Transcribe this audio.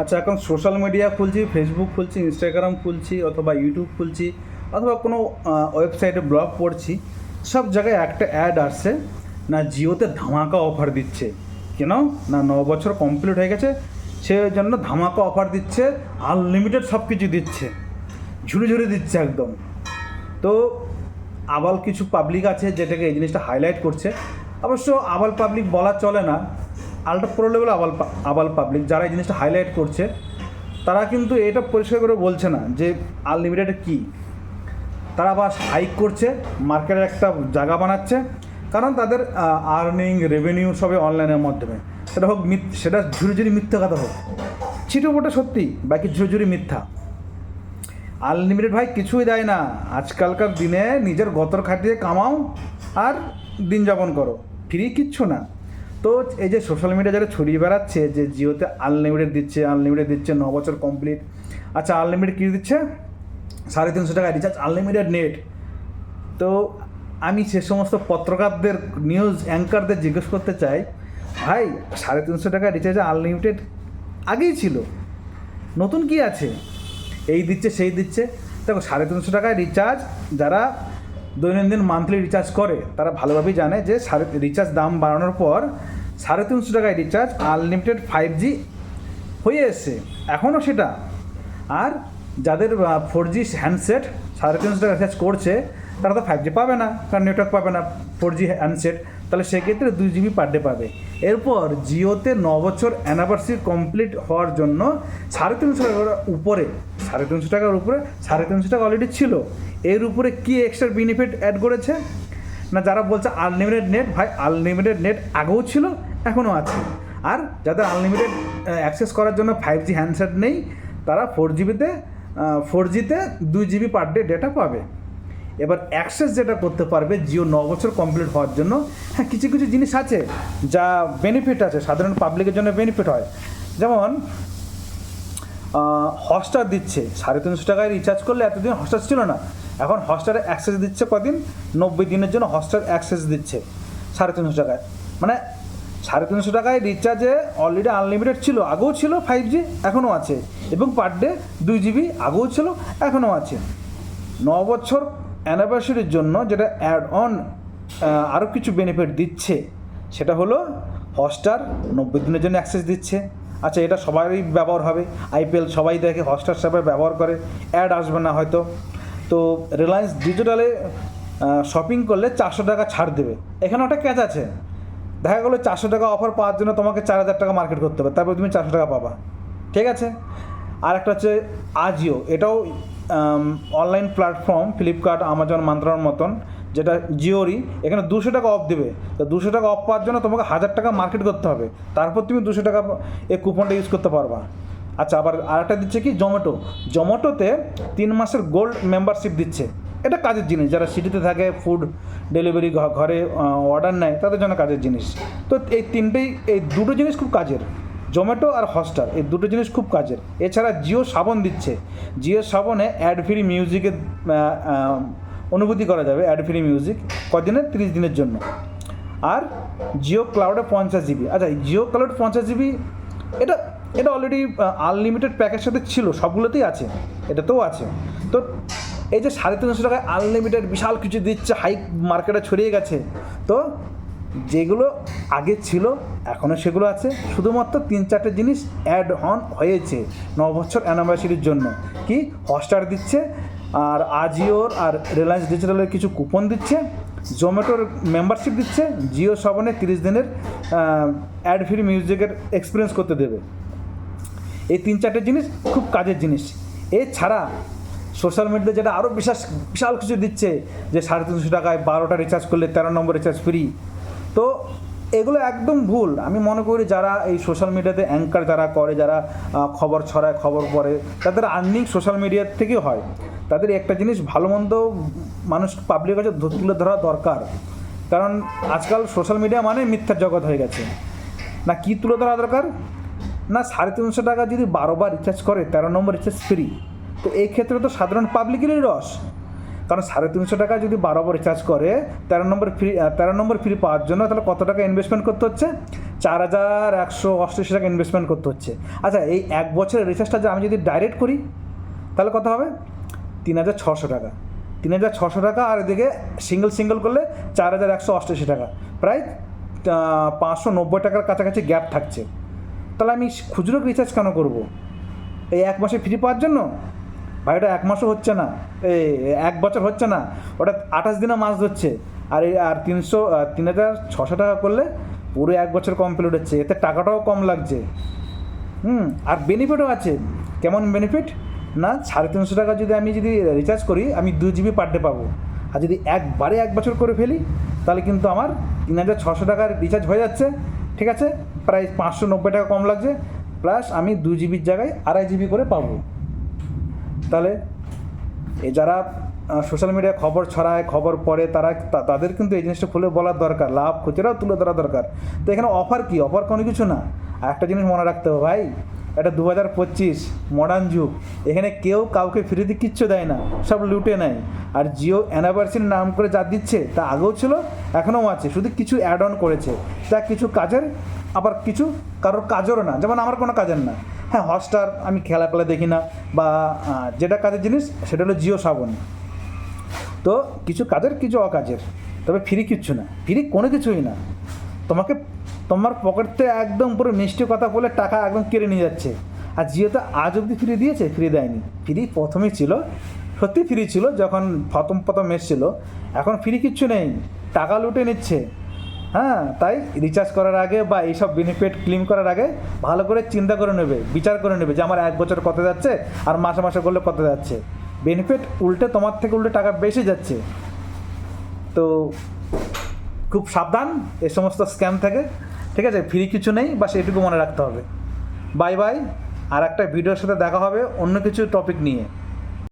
আচ্ছা এখন social media খুলছি ফেসবুক খুলছি ইনস্টাগ্রাম খুলছি, অথবা ইউটিউব খুলছি, অথবা কোনো ওয়েবসাইটে ব্লগ পড়ছি সব জায়গায় একটা অ্যাড আসছে, না জিওতে ধামাকা অফার দিচ্ছে কেন না ন বছর কমপ্লিট হয়ে গেছে, সে জন্য ধামাকা অফার দিচ্ছে আনলিমিটেড সব কিছু দিচ্ছে, ঝুড়ি ঝুড়ি দিচ্ছে একদম। তো আবাল কিছু পাবলিক আছে, যেটাকে এই জিনিসটা হাইলাইট করছে, অবশ্য আবাল পাবলিক বলা চলে না আলট্রা প্রো লেভেল আবাল আবাল পাবলিক যারা এই জিনিসটা হাইলাইট করছে, তারা কিন্তু এটা পরিষ্কার করে বলছে না যে আনলিমিটেড কী। তারা আবার হাইক করছে মার্কেটের একটা জায়গা বানাচ্ছে, কারণ তাদের আর্নিং রেভিনিউ সবে অনলাইনের মাধ্যমে। সেটা হোক সেটা ঝুড়ি মিথ্যা কথা হোক। ছিটোপোটা সত্যি, বাকি ঝুড়ি ঝুড়ি মিথ্যা। আনলিমিটেড ভাই কিছুই দেয় না। আজকালকার দিনে নিজের গতর খাটিয়ে কামাও আর দিন যাপন করো। ফ্রি কিচ্ছু না। তো এই যে সোশ্যাল মিডিয়া যারা ছড়িয়ে বেড়াচ্ছে, যে জিওতে আনলিমিটেড দিচ্ছে আনলিমিটেড দিচ্ছে, ন বছর কমপ্লিট আচ্ছা আনলিমিটেড কী দিচ্ছে? সাড়ে তিনশো টাকা রিচার্জ আনলিমিটেড নেট তো আমি সে সমস্ত পত্রকারদের নিউজ অ্যাঙ্কারদের জিজ্ঞেস করতে চাই, ভাই, সাড়ে তিনশো টাকা রিচার্জ আনলিমিটেড আগেই ছিল। নতুন কি আছে? এই দিচ্ছে, সেই দিচ্ছে। দেখো, সাড়ে তিনশো টাকায় রিচার্জ যারা দৈনন্দিন মান্থলি রিচার্জ করে, তারা ভালোভাবেই জানে যে সাড়ে রিচার্জ দাম বাড়ানোর পর সাড়ে তিনশো টাকায় রিচার্জ আনলিমিটেড ফাইভ জি হয়ে এসছে। এখনও সেটা। আর যাদের ফোর জি হ্যান্ডসেট সাড়ে তিনশো টাকা রিচার্জ করছে, তারা তো ফাইভ জি পাবে না, কারণ নেটওয়ার্ক পাবে না ফোর জি হ্যান্ডসেট তাহলে সেক্ষেত্রে দুই জিবি পার ডে পাবে। এরপর জিওতে ন বছর অ্যানিভার্সারি কমপ্লিট হওয়ার জন্য সাড়ে তিনশো টাকার উপরে, সাড়ে তিনশো টাকার উপরে সাড়ে তিনশো টাকা অলরেডি ছিল। এর উপরে কি এক্সট্রা বেনিফিট অ্যাড করেছে? না, যারা বলছে আনলিমিটেড নেট ভাই আনলিমিটেড নেট আগেও ছিল এখনও আছে। আর যাদের আনলিমিটেড অ্যাক্সেস করার জন্য ফাইভ জি হ্যান্ডসেট নেই, তারা ফোর জিবিতে ফোর জিতে দুই জিবি পার ডে ডেটা পাবে। এবার অ্যাক্সেস যেটা করতে পারবে, জিও ন বছর কমপ্লিট হওয়ার জন্য। হ্যাঁ কিছু কিছু জিনিস আছে যা বেনিফিট আছে, সাধারণ পাবলিকের জন্য বেনিফিট হয়। যেমন হটস্টার দিচ্ছে, সাড়ে তিনশো টাকায় রিচার্জ করলে এতদিন হটস্টার ছিল না। এখন হটস্টারে অ্যাক্সেস দিচ্ছে কদিন? নব্বই দিনের জন্য হটস্টার অ্যাক্সেস দিচ্ছে, সাড়ে তিনশো টাকায়। মানে সাড়ে তিনশো টাকায় রিচার্জে অলরেডি আনলিমিটেড ছিল, আগেও ছিল ফাইভ জি এখনও আছে। এবং পার ডে দুই জিবি আগেও ছিল, এখনও আছে। ন বছর অ্যানিভার্সারির জন্য যেটা অ্যাড অন আরও কিছু বেনিফিট দিচ্ছে, সেটা হলো হটস্টার নব্বই দিনের জন্য অ্যাক্সেস দিচ্ছে। আচ্ছা এটা সবারই ব্যবহার হবে। আইপিএল সবাই দেখে হটস্টার সবাই ব্যবহার করে অ্যাড আসবে না হয়তো। তো রিলায়েন্স ডিজিটালে শপিং করলে চারশো টাকা ছাড় দেবে। এখানে একটা ক্যাচ আছে। দেখা গেলো চারশো টাকা অফার পাওয়ার জন্য তোমাকে চার হাজার টাকা মার্কেট করতে হবে। তারপর তুমি চারশো টাকা পাবা। ঠিক আছে? আর একটা হচ্ছে আজিও এটাও অনলাইন প্ল্যাটফর্ম ফ্লিপকার্ট আমাজন মান্ত্রার মতন, যেটা জিওরই এখানে দুশো টাকা অফ দেবে। তো দুশো টাকা অফ পাওয়ার জন্য তোমাকে হাজার টাকা মার্কেট করতে হবে। তারপর তুমি দুশো টাকা এই কুপনটা ইউজ করতে পারবা। আচ্ছা আবার আরেকটা দিচ্ছে কি? জোম্যাটো জোম্যাটোতে তিন মাসের গোল্ড মেম্বারশিপ দিচ্ছে। এটা কাজের জিনিস। যারা সিটিতে থাকে ফুড ডেলিভারি ঘরে অর্ডার নেয়, তাদের জন্য কাজের জিনিস। তো এই তিনটেই, এই দুটো জিনিস খুব কাজের। জোম্যাটো আর হটস্টার, এই দুটো জিনিস খুব কাজের। এছাড়া জিও সাবন দিচ্ছে। জিও সাবনে অ্যাড ফ্রি মিউজিকের অনুভূতি করা যাবে অ্যাড ফ্রি মিউজিক কদিনের? তিরিশ দিনের জন্য। আর জিও ক্লাউডে পঞ্চাশ জিবি আচ্ছা জিও ক্লাউড পঞ্চাশ জিবি এটা এটা অলরেডি আনলিমিটেড প্যাকের সাথে ছিল, সবগুলোতেই আছে। এটাতেও আছে। তো এই যে সাড়ে তিনশো টাকায় আনলিমিটেড বিশাল কিছু দিচ্ছে হাইক মার্কেটে ছড়িয়ে গেছে। তো যেগুলো আগে ছিল এখনও সেগুলো আছে। শুধুমাত্র তিন চারটে জিনিস অ্যাড অন হয়েছে ন বছর অ্যানিভার্সারির জন্য। কি? হটস্টার দিচ্ছে, আর আজিওর আর রিলায়েন্স ডিজিটালের কিছু কুপন দিচ্ছে জোম্যাটোর মেম্বারশিপ দিচ্ছে জিও সাবনে তিরিশ দিনের অ্যাড ফ্রি মিউজিকের এক্সপিরিয়েন্স করতে দেবে। এই তিন চারটে জিনিস খুব কাজের জিনিস। এছাড়া সোশ্যাল মিডিয়া যেটা আরও বিশাল বিশাল কিছু দিচ্ছে, যে সাড়ে তিনশো টাকায় বারোটা রিচার্জ করলে তেরো নম্বর রিচার্জ ফ্রি তো এগুলো একদম ভুল। আমি মনে করি যারা এই সোশ্যাল মিডিয়াতে অ্যাঙ্কার যারা করে, যারা খবর ছড়ায়, খবর পড়ে, তাদের আর্নিং সোশ্যাল মিডিয়ার থেকেই হয়। তাদের একটা জিনিস ভালো মন্দ মানুষ পাবলিক কাছে তুলে ধরা দরকার। কারণ আজকাল সোশ্যাল মিডিয়া মানে মিথ্যার জগৎ হয়ে গেছে। না কি তুলে ধরা দরকার? না সাড়ে তিনশো টাকা যদি বারোবার রিচার্জ করে, তেরো নম্বর রিচার্জ ফ্রি তো এই ক্ষেত্রে তো সাধারণ পাবলিকেরই রস। কারণ সাড়ে তিনশো টাকা যদি বারোবার রিচার্জ করে, তেরো নম্বর ফ্রি তেরো নম্বর ফ্রি পাওয়ার জন্য তাহলে কত টাকা ইনভেস্টমেন্ট করতে হচ্ছে? চার হাজার একশো অষ্টাশি টাকা ইনভেস্টমেন্ট করতে হচ্ছে। আচ্ছা এই এক বছরের রিচার্জটা যে আমি যদি ডাইরেক্ট করি, তাহলে কত হবে? তিন হাজার ছশো টাকা। তিন হাজার ছশো টাকা আর এদিকে সিঙ্গেল সিঙ্গেল করলে চার হাজার একশো অষ্টাশি টাকা। প্রায় পাঁচশো নব্বই টাকার কাছাকাছি গ্যাপ থাকছে। তাহলে আমি খুচরো রিচার্জ কেন করব? এই এক মাসে ফ্রি পাওয়ার জন্য? ভাই ওটা এক মাসও হচ্ছে না। এই, এক বছর হচ্ছে না। ওটা আঠাশ দিনে মাছ ধরছে। আর এই, আর তিনশো তিন হাজার ছশো টাকা করলে পুরো এক বছর কমপ্লিট হচ্ছে। এতে টাকাটাও কম লাগছে। হুম, আর বেনিফিটও আছে। কেমন বেনিফিট না, সাড়ে তিনশো টাকা যদি আমি যদি রিচার্জ করি, আমি দু জিবি পার ডে পাবো। আর যদি একবারে এক বছর করে ফেলি, তাহলে কিন্তু আমার তিন হাজার ছশো টাকার রিচার্জ হয়ে যাচ্ছে। ঠিক আছে? প্রায় পাঁচশো নব্বই টাকা কম লাগছে। প্লাস আমি দু জিবির জায়গায় আড়াই জিবি করে পাবো। তাহলে যারা সোশ্যাল মিডিয়ায় খবর ছড়ায়, খবর পড়ে, তারা তাদের কিন্তু এই জিনিসটা খুলে বলার দরকার, লাভ ক্ষতিটাও তুলে ধরা দরকার। তো এখানে অফার কি? অফার কোনো কিছু না। আর একটা জিনিস মনে রাখতে হবে ভাই, এটা দু হাজার পঁচিশ মডার্ন যুগ। এখানে কেউ কাউকে ফ্রিতে কিচ্ছু দেয় না, সব লুটে নেয়। আর জিও অ্যানিভার্সারির নাম করে যা দিচ্ছে, তা আগেও ছিল, এখনও আছে। শুধু কিছু অ্যাড অন করেছে। তা কিছু কাজের, আবার কিছু কারোর কাজেরও না। যেমন আমার কোনো কাজের না। হ্যাঁ হটস্টার আমি খেলা পেলা দেখি না, বা যেটা কাজের জিনিস সেটা হলো জিও সাবন। তো কিছু কাজের, কিছু অকাজের। তবে ফ্রি কিচ্ছু না, ফ্রি কোনো কিছুই না। তোমাকে, তোমার পকেটতে একদম পুরো মিষ্টি কথা বলে টাকা একদম কেড়ে নিয়ে যাচ্ছে। আর জিও তো আজ অবধি ফ্রি দিয়েছে, ফ্রি দেয়নি। ফ্রি প্রথমেই ছিল, সত্যি ফ্রি ছিল যখন প্রথম প্রথম এসেছিল। এখন ফ্রি কিচ্ছু নেই, টাকা লুটে নিচ্ছে। হ্যাঁ তাই রিচার্জ করার আগে বা এইসব বেনিফিট ক্লেম করার আগে ভালো করে চিন্তা করে নেবে, বিচার করে নেবে যে আমার এক বছর কত যাচ্ছে আর মাসে মাসে করলে কত যাচ্ছে। বেনিফিট উল্টে তোমার থেকে উল্টে টাকা বেশি যাচ্ছে। তো খুব সাবধান, এ সমস্ত স্ক্যাম থেকে, ঠিক আছে? ফ্রি কিছু নেই বা সেটুকু মনে রাখতে হবে। বাই বাই আর একটা ভিডিওর সাথে দেখা হবে, অন্য কিছু টপিক নিয়ে।